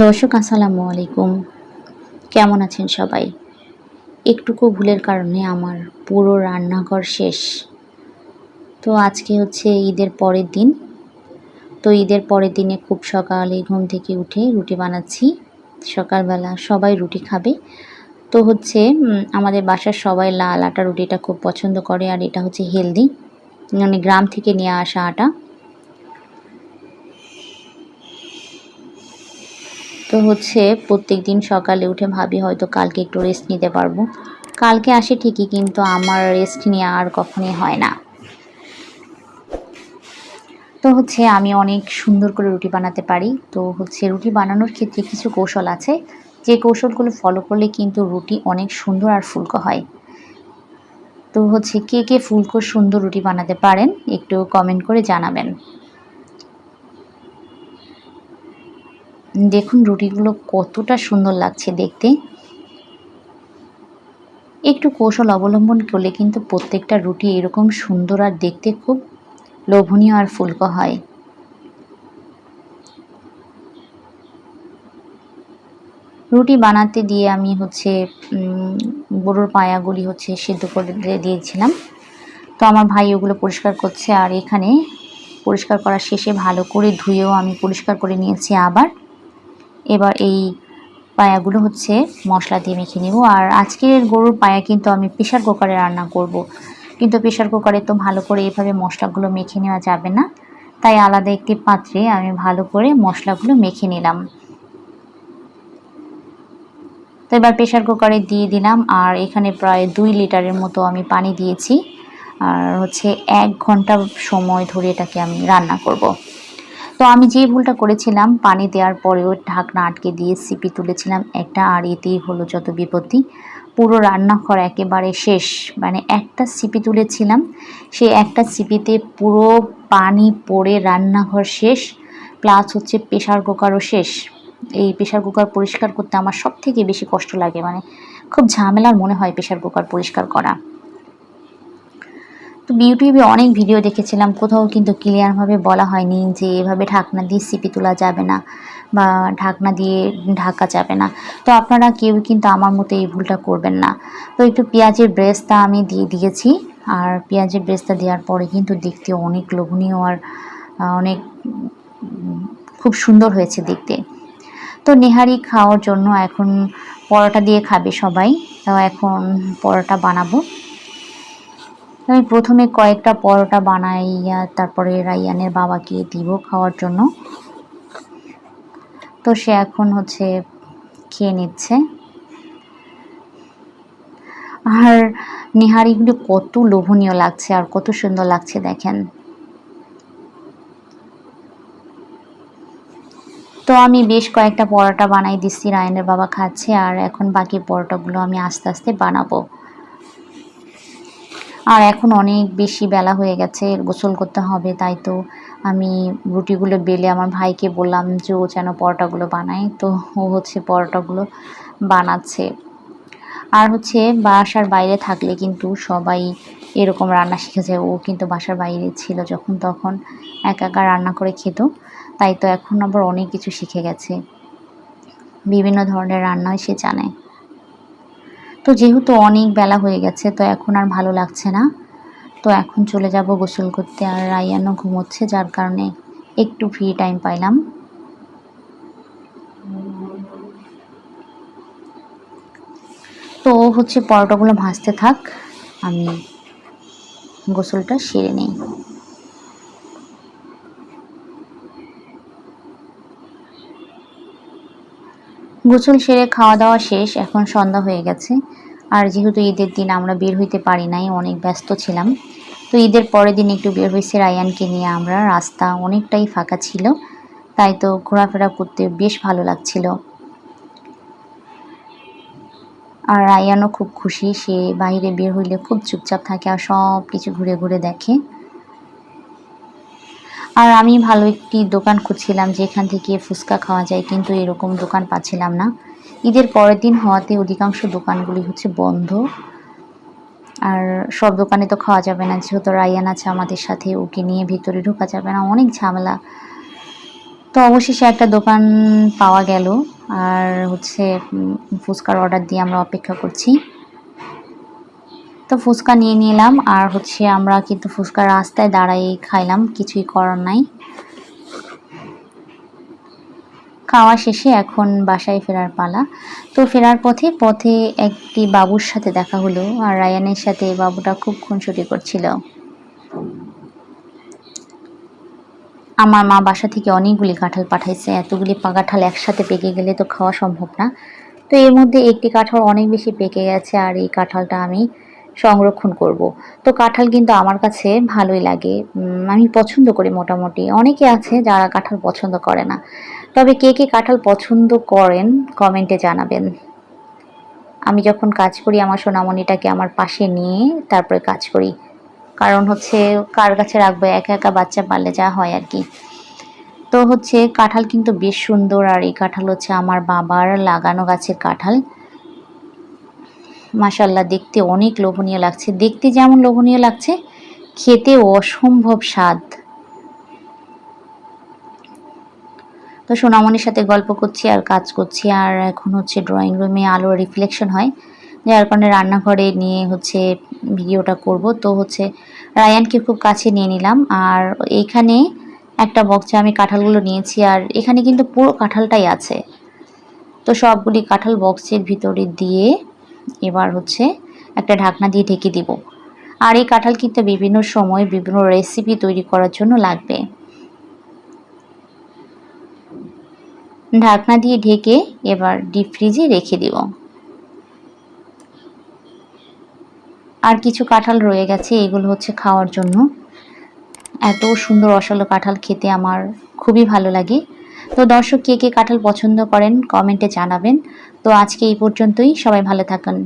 দর্শক, আসসালামু আলাইকুম। কেমন আছেন সবাই? একটুকু ভুলের কারণে আমার পুরো রান্নাঘর শেষ। তো আজকে হচ্ছে ঈদের পরের দিন। তো ঈদের পরের দিনে খুব সকালে ঘুম থেকে উঠে রুটি বানাচ্ছি। সকালবেলা সবাই রুটি খাবে। তো হচ্ছে আমাদের বাসার সবাই লাল আটা রুটিটা খুব পছন্দ করে, আর এটা হচ্ছে হেলদি। মানে গ্রাম থেকে নিয়ে আসা আটা। তো হচ্ছে প্রত্যেক দিন সকালে উঠে ভাবি হয়তো কালকে একটু রেস্ট নিতে পারব। কালকে আসে ঠিকই, কিন্তু আমার রেস্ট নিয়ে আর কখনই হয় না। তো হচ্ছে আমি অনেক সুন্দর করে রুটি বানাতে পারি। তো হচ্ছে রুটি বানানোর ক্ষেত্রে কিছু কৌশল আছে। যে কৌশলগুলো ফলো করলে কিন্তু রুটি অনেক সুন্দর আর ফুলকো হয়। তো হচ্ছে কে কে ফুলকো সুন্দর রুটি বানাতে পারেন একটু কমেন্ট করে জানাবেন। দেখুন রুটিগুলো কতটা সুন্দর লাগছে দেখতে। একটু কৌশল অবলম্বন করলে কিন্তু প্রত্যেকটা রুটি এরকম সুন্দর আর দেখতে খুব লোভনীয় আর ফুলকো হয়। রুটি বানাতে দিয়ে আমি হচ্ছে গরুর পায়াগুলি হচ্ছে সিদ্ধ করে দিয়েছিলাম। তো আমার ভাই ওগুলো পরিষ্কার করছে আর এখানে পরিষ্কার করা শেষে ভালো করে ধুয়েও আমি পরিষ্কার করে নিয়েছি আবার। এবার এই পায়াগুলো হচ্ছে মশলা দিয়ে মেখে নেব আর আজকের গরুর পায়া কিন্তু আমি প্রেশার কুকারে রান্না করব। কিন্তু প্রেশার কুকারে তো ভালো করে এভাবে মশলাগুলো মেখে নেওয়া যাবে না তাই আলাদা একটি পাত্রে আমি ভালো করে মশলাগুলো মেখে নিলাম তো এবার প্রেশার কুকারে দিয়ে দিলাম, আর এখানে প্রায় দুই লিটারের মতো আমি পানি দিয়েছি আর হচ্ছে এক ঘণ্টা সময় ধরে এটাকে আমি রান্না করব। তো আমি যে ভুলটা করেছিলাম, পানি দেওয়ার পরেও ঢাকনা আটকে দিয়ে সিপি তুলেছিলাম একটা, আর এতেই হলো যত বিপত্তি। পুরো রান্নাঘর একেবারে শেষ মানে একটা সিপি তুলেছিলাম। সেই একটা সিপিতে পুরো পানি পড়ে রান্নাঘর শেষ প্লাস হচ্ছে প্রেশার কুকারও শেষ। এই প্রেশার কুকার পরিষ্কার করতে আমার সব থেকে বেশি কষ্ট লাগে মানে খুব ঝামেলার মনে হয় প্রেশার কুকার পরিষ্কার করা। তো ইউটিউবে অনেক ভিডিও দেখেছিলাম, কোথাও কিন্তু ক্লিয়ারভাবে বলা হয়নি যে এভাবে ঢাকনা দিয়ে সিপি তোলা যাবে না বা ঢাকনা দিয়ে ঢাকা যাবে না। তো আপনারা কেউ কিন্তু আমার মতো এই ভুলটা করবেন না। তো একটু পেঁয়াজের ব্রেস্তা আমি দিয়ে দিয়েছি, আর পেঁয়াজের ব্রেস্তা দেওয়ার পরে কিন্তু দেখতে অনেক লোভনীয় আর অনেক খুব সুন্দর হয়েছে দেখতে। তো নেহারি খাওয়ার জন্য এখন পরোটা দিয়ে খাবে সবাই, তো এখন পরোটা বানাবো। আমি প্রথমে কয়েকটা পরোটা বানাইয়া তারপরে রাইয়ানের বাবাকে দিব খাওয়ার জন্য। তো সে এখন হচ্ছে খেয়ে নিচ্ছে। আর নিহারিগুলো কত লোভনীয় লাগছে, আর কত সুন্দর লাগছে দেখেন। তো আমি বেশ কয়েকটা পরোটা বানাই দিচ্ছি রায়নের বাবা খাচ্ছে, আর এখন বাকি পরোটাগুলো আমি আস্তে আস্তে বানাবো। আর এখন অনেক বেশি বেলা হয়ে গেছে, গোসল করতে হবে, তাই তো আমি রুটিগুলো বেলে আমার ভাইকে বললাম যে ও যেন পরোটাগুলো বানায়, তো ও হচ্ছে পরোটাগুলো বানাচ্ছে। আর হচ্ছে বাসার বাইরে থাকলে কিন্তু সবাই এরকম রান্না শিখে যায় ও কিন্তু বাসার বাইরে ছিল যখন তখন একা একা রান্না করে খেত, তাই তো এখন আবার অনেক কিছু শিখে গেছে। বিভিন্ন ধরনের রান্নাই সে জানে। তো যেহেতু অনেক বেলা হয়ে গেছে, তো এখন আর ভালো লাগছে না। তো এখন চলে যাব গোসল করতে আর রায়ানও ঘুমোচ্ছে, যার কারণে একটু ফ্রি টাইম পাইলাম। তো হচ্ছে পরোটাগুলো ভাজতে থাক, আমি গোসলটা সেরে নিই। গোসল সেরে খাওয়া দাওয়া শেষ, এখন সন্ধ্যা হয়ে গেছে। আর যেহেতু ঈদের দিন আমরা বের হইতে পারি নাই, অনেক ব্যস্ত ছিলাম। তো ঈদের পরের দিন একটু বের হয়েছে রায়ানকে নিয়ে আমরা। রাস্তা অনেকটাই ফাঁকা ছিল, তাই তো ঘোরাফেরা করতে বেশ ভালো লাগছিল। আর রায়ানও খুব খুশি, সে বাইরে বের হইলে খুব চুপচাপ থাকে আর সব কিছু ঘুরে ঘুরে দেখে। আর আমি ভালো একটি দোকান খুঁজছিলাম যেখান থেকে ফুচকা খাওয়া যায়, কিন্তু এরকম দোকান পাচ্ছিলাম না। ঈদের পরের দিন হওয়াতে অধিকাংশ দোকানগুলি হচ্ছে বন্ধ। আর সব দোকানে তো খাওয়া যাবে না, যেহেতু রায়ান আছে আমাদের সাথে, ওকে নিয়ে ভিতরে ঢোকা যাবে না, অনেক ঝামেলা। তো অবশেষে একটা দোকান পাওয়া গেল, আর হচ্ছে ফুচকার অর্ডার দিয়ে আমরা অপেক্ষা করছি। তো ফুচকা নিয়ে নিলাম, আর হচ্ছে আমরা কিন্তু ফুচকা রাস্তায় দাঁড়াই খাইলাম, কিছুই করার নাই। খাওয়া শেষে এখন বাসায় ফেরার পালা। তো ফেরার পথে পথে একটি বাবুর সাথে দেখা হলো, আর রায়ানের সাথে বাবুটা খুব খুনসুটি করছিল। আমার মা বাসা থেকে অনেকগুলি কাঁঠাল পাঠাইছে, এতগুলি কাঁঠাল একসাথে পেকে গেলে তো খাওয়া সম্ভব না। তো এর মধ্যে একটি কাঁঠাল অনেক বেশি পেকে গেছে, আর এই কাঁঠালটা আমি সংরক্ষণ করব। তো কাঁঠাল কিন্তু আমার কাছে ভালোই লাগে। আমি পছন্দ করি মোটামুটি। অনেকে আছে যারা কাঁঠাল পছন্দ করে না। তবে কে কে কাঁঠাল পছন্দ করেন কমেন্টে জানাবেন। আমি যখন কাজ করি, আমার সোনামণিটাকে আমার পাশে নিয়ে তারপরে কাজ করি। কারণ হচ্ছে কার কাছে রাখব? একা একা বাচ্চা পারলে যা হয় আর কি। তো হচ্ছে কাঁঠাল কিন্তু বেশ সুন্দর। আর এই কাঁঠাল হচ্ছে আমার বাবার লাগানো গাছের কাঁঠাল। মাশাল্লাহ দেখতে অনেক লোভনীয় লাগছে। দেখতে যেমন লোভনীয় লাগছে, খেতে অসম্ভব স্বাদ। তো সোনামণির সাথে গল্প করছি আর কাজ করছি, আর এখন হচ্ছে ড্রয়িং রুমে আলোর রিফ্লেকশন হয়। যার কারণে রান্নাঘরে নিয়ে হচ্ছে ভিডিওটা করব। তো হচ্ছে রায়ানকে খুব কাছে নিয়ে নিলাম, আর এইখানে একটা বক্সে আমি কাঁঠালগুলো নিয়েছি, আর এখানে কিন্তু পুরো কাঁঠালটাই আছে। তো সবগুলি কাঁঠাল বক্সের ভিতরে দিয়ে এবার হচ্ছে একটা ঢাকনা দিয়ে ঢেকে দিব। আর এই কাঁঠাল কিন্তু বিভিন্ন সময় বিভিন্ন রেসিপি তৈরি করার জন্য লাগবে। ঢাকনা দিয়ে ঢেকে এবার ডিপ ফ্রিজে রেখে দিব। আর কিছু কাঁঠাল রয়ে গেছে, এগুলো হচ্ছে খাওয়ার জন্য। এত সুন্দর রসালো কাঁঠাল খেতে আমার খুবই ভালো লাগে। তো দর্শক কে কে কাঁঠাল পছন্দ করেন কমেন্টে জানাবেন। তো আজকে এই পর্যন্তই, সবাই ভালো থাকুন।